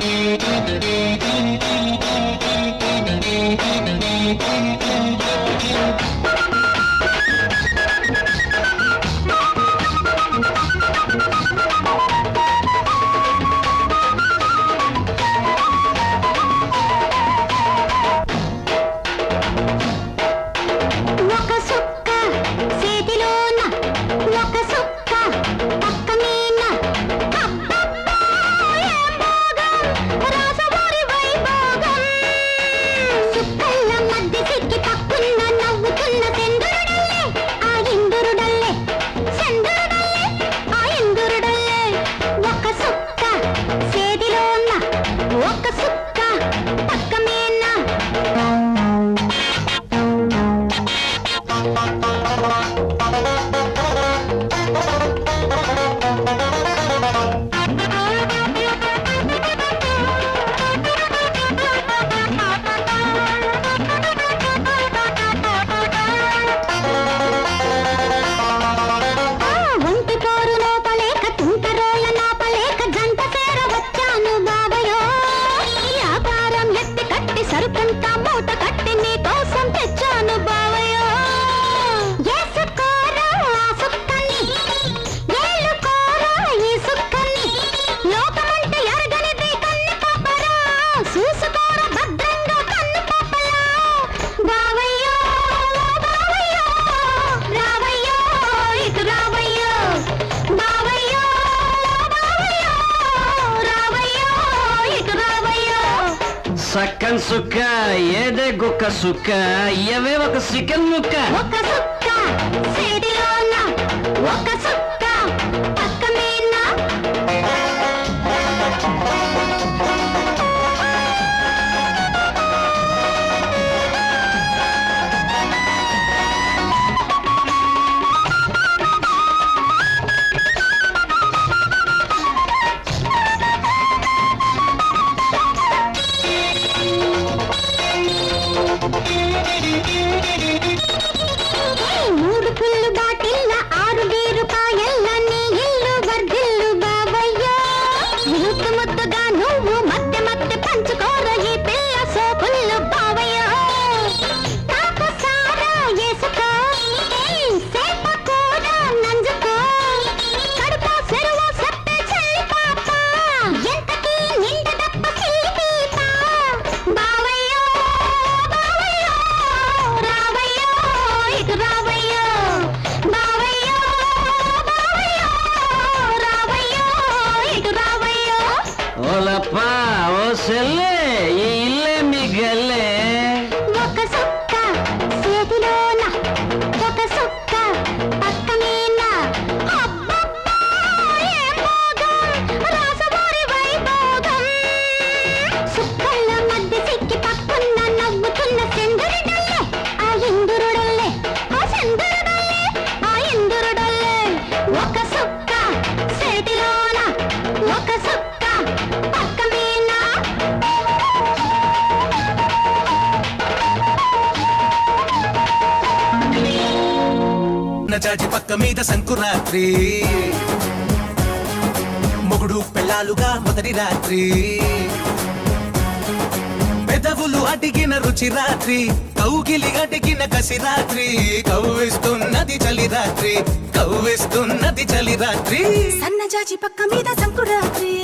Thank you. Thank you. సక్కన్ సుక్క ఏదే గుక్క సుక్క ఇవే ఒక చికెన్ ముక్క. ఒక సుక్క ఒక చాచి పక్క మీద సంకురాత్రి మొగుడు పెళ్ళాలుగా మొదటి రాత్రి. పెదవులు అటికిన రుచి రాత్రి. కౌకిలి అటికిన కసి రాత్రి. కౌవిస్తున్నది చలి రాత్రి. కౌవిస్తున్నది చలి రాత్రి. సన్నజాజి పక్క మీద సంకురాత్రి